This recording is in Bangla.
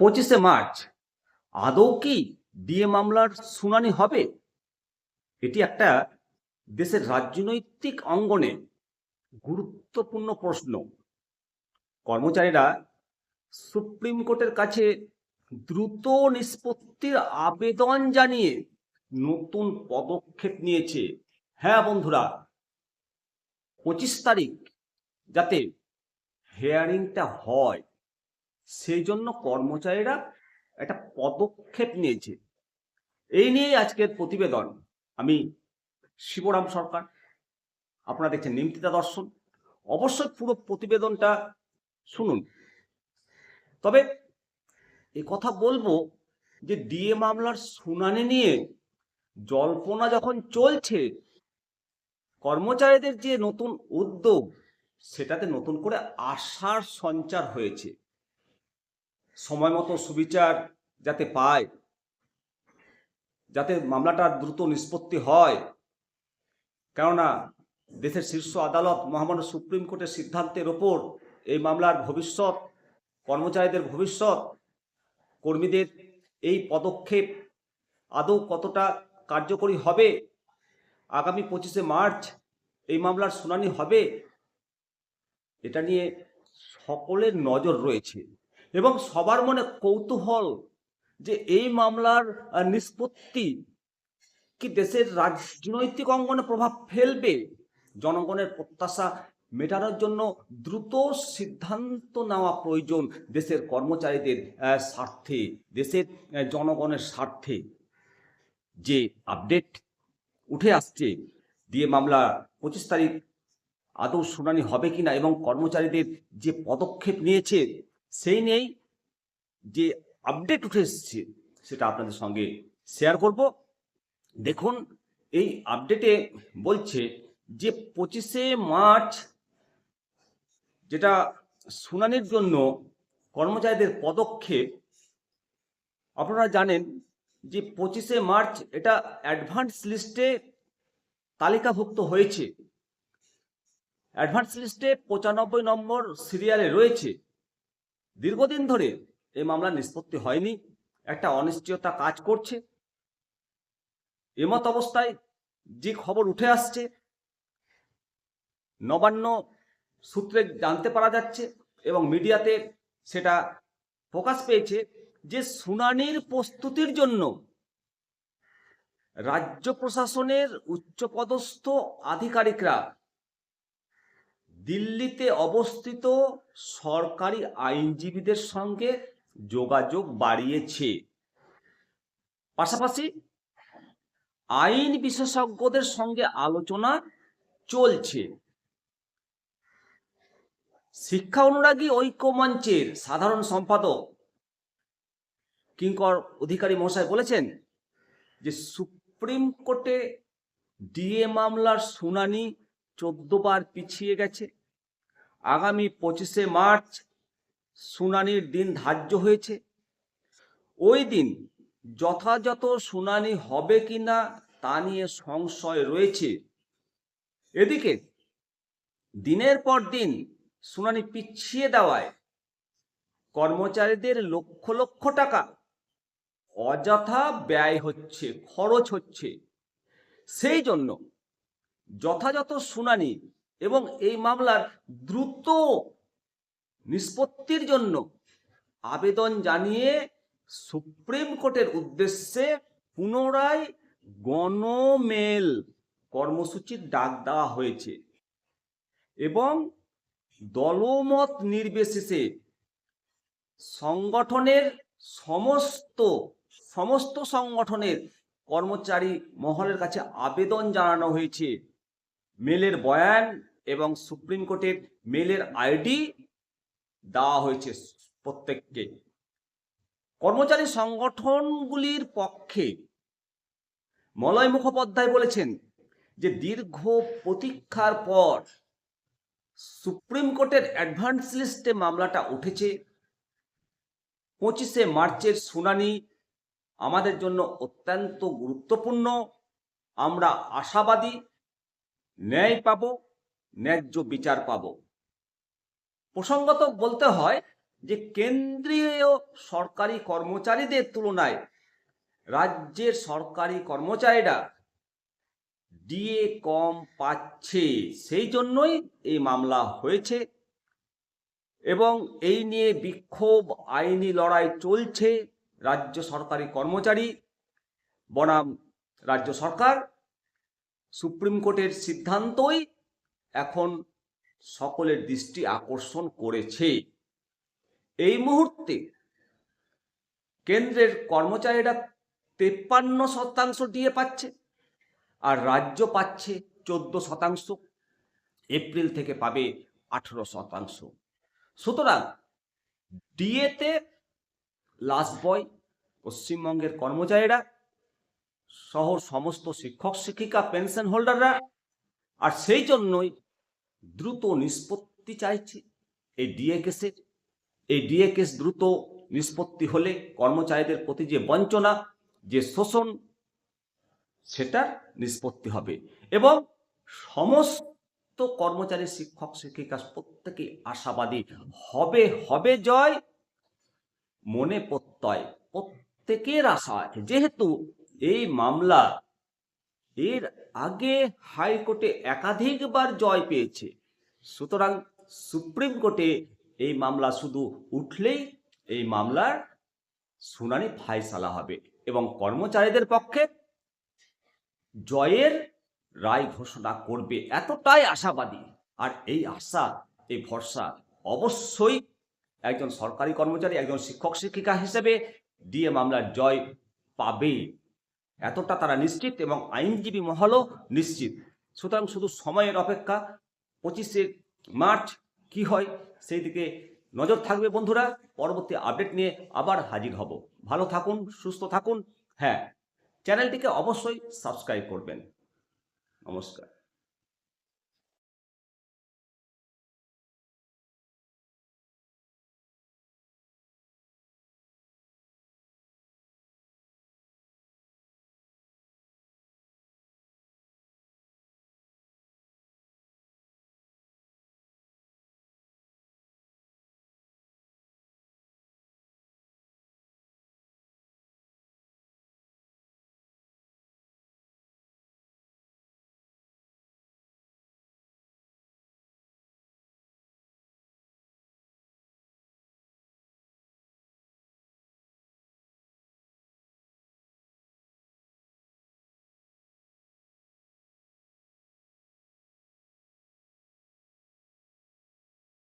পঁচিশে মার্চ। আদৌ কি ডিএ মামলার শুনানি হবে? এটি একটা দেশের রাজনৈতিক অঙ্গনে গুরুত্বপূর্ণ প্রশ্ন। কর্মচারীরা সুপ্রিম কোর্টের কাছে দ্রুত নিষ্পত্তির আবেদন জানিয়ে নতুন পদক্ষেপ নিয়েছে। হ্যাঁ বন্ধুরা, পঁচিশ তারিখ যাতে হেয়ারিংটা হয়। সেই জন্য কর্মচারীরা একটা পদক্ষেপ নিয়েছে। এই নিয়েই আজকের প্রতিবেদন। আমি শিবরাম সরকার, আপনারা দেখছেন নিমতিতা দর্শন। অবশ্যই পুরো প্রতিবেদনটা শুনুন। তবে এ কথা বলব যে ডিএ মামলার শুনানি নিয়ে জল্পনা যখন চলছে, কর্মচারীদের যে নতুন উদ্যোগ, সেটাতে নতুন করে আশার সঞ্চার হয়েছে। সময় মতো সুবিচার যাতে পায়, যাতে মামলাটা দ্রুত নিষ্পত্তি হয়। কেননা দেশের শীর্ষ আদালত মহামান্য সুপ্রিম কোর্টের সিদ্ধান্তের ওপর এই মামলার ভবিষ্যৎ, কর্মচারীদের ভবিষ্যৎ, কর্মীদের এই পদক্ষেপ আদৌ কতটা কার্যকরী হবে, আগামী পঁচিশে মার্চ এই মামলার শুনানি হবে, এটা নিয়ে সকলের নজর রয়েছে। এবং সবার মনে কৌতূহল যে এই মামলার নিষ্পত্তি কি দেশের রাজনৈতিক অঙ্গনে প্রভাব ফেলবে? জনগণের প্রত্যাশা মেটানোর জন্য দ্রুত সিদ্ধান্ত নেওয়া প্রয়োজন দেশের কর্মচারীদের স্বার্থে, দেশের জনগণের স্বার্থে। যে আপডেট উঠে আসছে, দিয়ে মামলা পঁচিশ তারিখ আদৌ শুনানি হবে কিনা এবং কর্মচারীদের যে পদক্ষেপ নিয়েছে সেই নিয়েই যে আপডেট উঠে এসেছে, সেটা আপনাদের সঙ্গে শেয়ার করব। দেখুন, এই আপডেটে বলছে যে পঁচিশে মার্চ, যেটা শুনানির জন্য কর্মচারীদের পদক্ষেপ, আপনারা জানেন যে পঁচিশে মার্চ এটা অ্যাডভান্স লিস্টে তালিকাভুক্ত হয়েছে। অ্যাডভান্স লিস্টে পঁচানব্বই নম্বর সিরিয়ালে রয়েছে। দীর্ঘদিন ধরে এই মামলা নিষ্পত্তি হয়নি, একটা অনিশ্চয়তা কাজ করছে। এমত অবস্থায় যে খবর উঠে আসছে, নবান্ন সূত্রে জানতে পারা যাচ্ছে এবং মিডিয়াতে সেটা প্রকাশ পেয়েছে যে শুনানির প্রস্তুতির জন্য রাজ্য প্রশাসনের উচ্চপদস্থ আধিকারিকরা দিল্লিতে অবস্থিত সরকারি আইনজীবীদের সঙ্গে যোগাযোগ বাড়িয়েছে। পাশাপাশি আইন বিশেষজ্ঞদের সঙ্গে আলোচনা চলছে। শিক্ষা অনুরাগী ঐক্য মঞ্চের সাধারণ সম্পাদক কিঙ্কর অধিকারী মহাশয় বলেছেন যে, সুপ্রিম কোর্টে ডিএ মামলার শুনানি চোদ্দ বার পিছিয়ে গেছে। আগামী পঁচিশে মার্চ শুনানির দিন ধার্য হয়েছে। ওই দিন যথাযথ শুনানি হবে কি না তা নিয়ে সংশয় রয়েছে। এদিকে দিনের পর দিন শুনানি পিছিয়ে দেওয়ায় কর্মচারীদের লক্ষ লক্ষ টাকা অযথা ব্যয় হচ্ছে, খরচ হচ্ছে। সেই জন্য যথাযথ শুনানি এবং এই মামলার দ্রুত নিষ্পত্তির জন্য আবেদন জানিয়ে সুপ্রিম কোর্টের উদ্দেশ্যে পুনরায় গণমেল কর্মসূচির ডাক দেওয়া হয়েছে এবং দলমত নির্বিশেষে সংগঠনের সমস্ত সমস্ত সংগঠনের কর্মচারী মহলের কাছে আবেদন জানানো হয়েছে। মেলের বয়ান এবং সুপ্রিম কোর্টের মেলের আইডি দেওয়া হয়েছে প্রত্যেককে। কর্মচারী সংগঠনগুলির পক্ষে মলয় মুখোপাধ্যায় বলেছেন যে দীর্ঘ প্রতীক্ষার পর সুপ্রিম কোর্টের অ্যাডভান্স লিস্টে মামলাটা উঠেছে। পঁচিশে মার্চের শুনানি আমাদের জন্য অত্যন্ত গুরুত্বপূর্ণ। আমরা আশাবাদী ন্যায় পাব, ন্যায্য বিচার পাব। প্রসঙ্গত বলতে হয় যে কেন্দ্রীয় সরকারি কর্মচারীদের তুলনায় রাজ্যের সরকারি কর্মচারীরা ডিএ কম পাচ্ছে, সেই জন্যই এই মামলা হয়েছে এবং এই নিয়ে বিক্ষোভ, আইনি লড়াই চলছে। রাজ্য সরকারি কর্মচারী, বনাম রাজ্য সরকার সুপ্রিম কোর্টের সিদ্ধান্তই এখন সকলের দৃষ্টি আকর্ষণ করেছে। এই মুহূর্তে কেন্দ্রের কর্মচারীরা তেপ্পান্ন শতাংশ দিয়ে পাচ্ছে আর রাজ্য পাচ্ছে চোদ্দ শতাংশ, এপ্রিল থেকে পাবে আঠেরো শতাংশ। সুতরাং ডিএতে লাস্ট বয় পশ্চিমবঙ্গের কর্মচারীরা সহ সমস্ত শিক্ষক, শিক্ষিকা পেনশন হোল্ডাররা আর সেই জন্যই দ্রুত নিষ্পত্তি চাইছে এই ডিএ কেসের এই ডিএ কেস দ্রুত নিষ্পত্তি হলে কর্মচারীদের প্রতি যে বঞ্চনা, যে শোষণ, সেটার নিষ্পত্তি হবে। এবং সমস্ত কর্মচারী, শিক্ষক, শিক্ষিকা প্রত্যেকে আশাবাদী। হবে হবে জয়, মনে প্রত্যয়। প্রত্যেকের আশা আছে। যেহেতু এই মামলা এর আগে হাইকোর্টে একাধিকবার জয় পেয়েছে। সুতরাং সুপ্রিম কোর্টে এই মামলা শুধু উঠলেই এই মামলার শুনানি ফাইসালা হবে এবং কর্মচারীদের পক্ষে জয়ের রায় ঘোষণা করবে এতটাই আশাবাদী। আর এই আশা, এই ভরসা অবশ্যই একজন সরকারি কর্মচারী, একজন শিক্ষক শিক্ষিকা হিসেবে ডিএ মামলার জয় পাবে। এতটা তারা নিশ্চিত এবং আইনজীবী মহলও নিশ্চিত। সুতরাং শুধু সময়ের অপেক্ষা, পঁচিশে মার্চ কি হয় সেই দিকে নজর থাকবে বন্ধুরা। পরবর্তী আপডেট নিয়ে আবার হাজির হব। ভালো থাকুন, সুস্থ থাকুন। হ্যাঁ চ্যানেলটিকে অবশ্যই সাবস্ক্রাইব করবেন। নমস্কার।